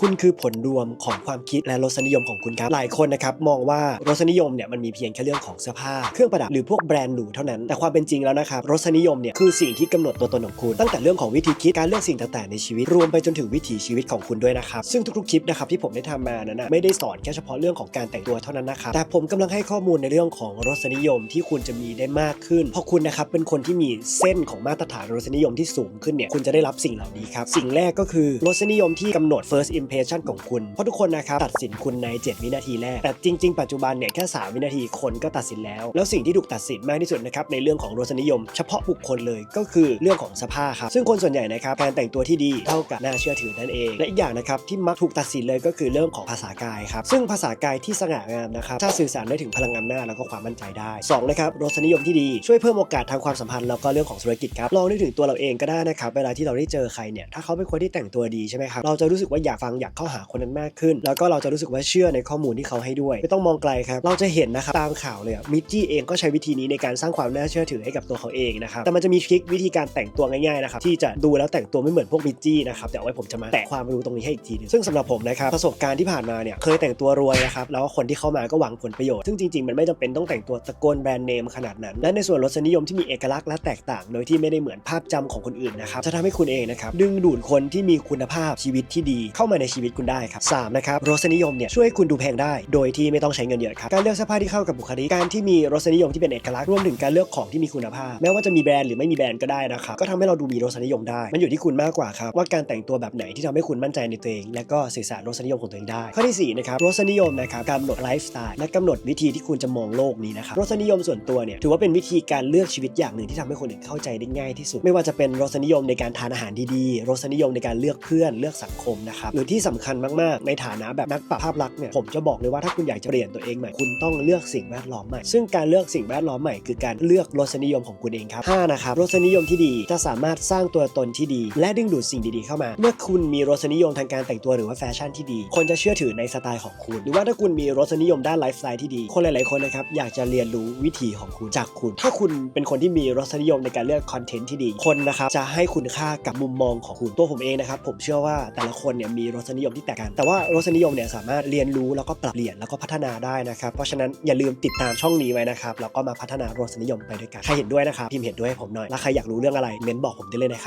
คุณคือผลรวมของความคิดและรสนิยมของคุณครับ หลายคนนะครับมองว่ารสนิยมเนี่ยมันมีเพียงแค่เรื่องของเสื้อผ้า เครื่องประดับหรือพวกแบรนด์หรูเท่านั้น แต่ความเป็นจริงแล้วนะครับรสนิยมเนี่ยคือสิ่งที่กำหนดตัวตนของคุณ ตั้งแต่เรื่องของวิธีคิดการเลือกสิ่งต่างๆในชีวิต รวมไปจนถึงวิถีชีวิตของคุณด้วยนะครับ ซึ่งทุกๆคลิปนะครับที่ผมได้ทำมานั้นนะไม่ได้สอนแค่เฉพาะเรื่องของการแต่งตัวเท่านั้นนะครับ แต่ผมกำลังให้ข้อมูลในเรื่องของรสนิยมที่คุณจะมีได้มากขึ้นเพราะคุณนะครับเป็นคนที่มีเส้นของมาตรฐานรสนิยมที่สูงขึ้นเนี่ยคุณจะได้รับสิ่งเหล่านี้ครับสิ่งแรกก็คือรสนิยมที่กำหนด first impression ของคุณ เพราะทุกคนนะครับตัดสินคุณใน 7 วินาทีแรก แต่จริง ๆ ปัจจุบันเนี่ยแค่ 3 วินาทีคนก็ตัดสินแล้ว แล้วสิ่งที่ถูกตัดสินมากที่สุดนะครับในเรื่องของรสนิยม เฉพาะบุคคลเลยก็คือเรื่องของสภาพครับซึ่งคนส่วนใหญ่นะครับการแต่งตัวที่ดีเท่ากับน่าเชื่อถือนั่นเอง และอีกอย่างนะครับที่มักถูกตัดสินเลยก็คือเรื่องของภาษากายครับซึ่งภาษากายที่สง่างามนะครับจะสื่อสารได้ถึงพลังงานาจแล้วก็ความมั่นใจได้สองนะครับรสนิยมที่ดีช่วยเพิ่มโอกาสทางความสัมพันธ์แล้วก็เรื่องของธุรกิจครับลองนึกถึงตัวเราเองก็ได้นะครับเวลาที่เราได้เจอใครเนี่ยถ้าเขาเป็นคนที่แต่งตัวดีใช่ไหมครับเราจะรู้สึกว่าอยากฟังอยากเข้าหาคนนั้นมากขึ้น แล้วก็เราจะรู้สึกว่าเชื่อในข้อมูลที่เขาให้ด้วย ไม่ต้องมองไกลครับ เราจะเห็นนะครับตามข่าวเลยมิจจี้เองก็ใช้วิธีนี้ในการสร้างความน่าเชื่อถือให้กับตัวเขาเองนะครับแต่มันจะมีทริควิธีการแต่งตัวง่ายๆนะครับที่จะดูแล้วแต่งตัวไม่เหมือนพวกมิจจี้นะครับแต่เอาไว้ผมจะมาแตะความรู้ตรงนี้ให้อีกทีหนึงซึ่งสำหรับผมนะครับประสบการณ์ที่ผ่านมาเนี่ยเคยแต่งตัวรวยนะครับแล้วคนที่เข้ามาก็หวังผลประโยชน์ซึ่งจริงๆมันไม่จำเป็นต้องแต่งตัวตะโกนแบรนด์เนมขนาดนั้นและในส่วนรสนิยมที่มีเอกลักษณ์และแตกต่าง โดยที่ไม่ได้เหมือนภาพจำของคนอื่นนะครับจะทำให้คุณเองนะครับดึงดูดคนที่มีคุณภาพชีวิตที่ดีเข้ามาในชีวิตคุณได้ครับสามนะครับรสนิยมเนี่ยช่วยให้คุณดูแพงได้ โดยที่ไม่ต้องใช้เงินเยอะครับการเลือกเสื้อผ้าที่เข้ากับบุคลิกการที่มีรสนิยมที่เป็นเอกลักษณ์รวมถึงการเลือกของที่มีคุณภาพแม้ว่าจะมีแบรนด์หรือไม่มีแบรนด์ก็ได้นะครับก็ทำให้เราดูมีรสนิยมได้ มันอยู่ที่คุณมากกว่าครับว่าการแต่งตัวแบบไหนที่ทำให้คุณมั่นใจในตัวเอง และก็สื่อสารรสนิยมของตัวเองได้ ข้อที่สี่นะครับรสนิยมนะครับกำหนดไลฟ์สไตล์และกำหนดวิธีที่คุณจะมองโลกนี้นะครับรสนิยมส่วนตัวเนี่ยถือว่าเป็นวิธีการเลือกชีวิตอย่างหนึ่งที่ทำให้คนอื่นเข้าใจได้ง่ายที่สุด ไม่ว่าจะเป็นรสนิยมในการทานอาหารดีๆรสนิยมในการเลือกเพื่อนเลือกสังคมนะครับหรือที่ที่สำคัญมากๆ ในฐานะแบบนักปรับภาพลักษณ์เนี่ยผมจะบอกเลยว่าถ้าคุณอยากจะเปลี่ยนตัวเองใหม่คุณต้องเลือกสิ่งแวดล้อมใหม่ ซึ่งการเลือกสิ่งแวดล้อมใหม่คือการเลือกรสนิยมของคุณเองครับห้านะครับรสนิยมที่ดีจะสามารถสร้างตัวตนที่ดี และดึงดูดสิ่งดีๆเข้ามา เมื่อคุณมีรสนิยมทางการแต่งตัวหรือว่าแฟชั่นที่ดี คนจะเชื่อถือในสไตล์ของคุณ หรือว่าถ้าคุณมีรสนิยมด้านไลฟ์สไตล์ที่ดี คนหลายๆคนนะครับอยากจะเรียนรู้วิถีของคุณจากคุณ ถ้าคุณเป็นคนที่มีรสนิยมในการเลือกคอนเทนต์ที่ดีคนนะครับจะให้คุณค่ากับมุมมองของคุณตัวผมเองนะครับผมเชื่อว่าแต่ละคนเนี่ยมีรสนิยมที่แตกกัน แต่ว่ารสนิยมเนี่ยสามารถเรียนรู้แล้วก็ปรับเปลี่ยนแล้วก็พัฒนาได้นะครับ เพราะฉะนั้นอย่าลืมติดตามช่องนี้ไว้นะครับแล้วก็มาพัฒนารสนิยมไปด้วยกัน ใครเห็นด้วยนะครับพิมพ์เห็นด้วยให้ผมหน่อย แล้วใครอยากรู้เรื่องอะไรเม้นบอกผมได้เลยนะครับ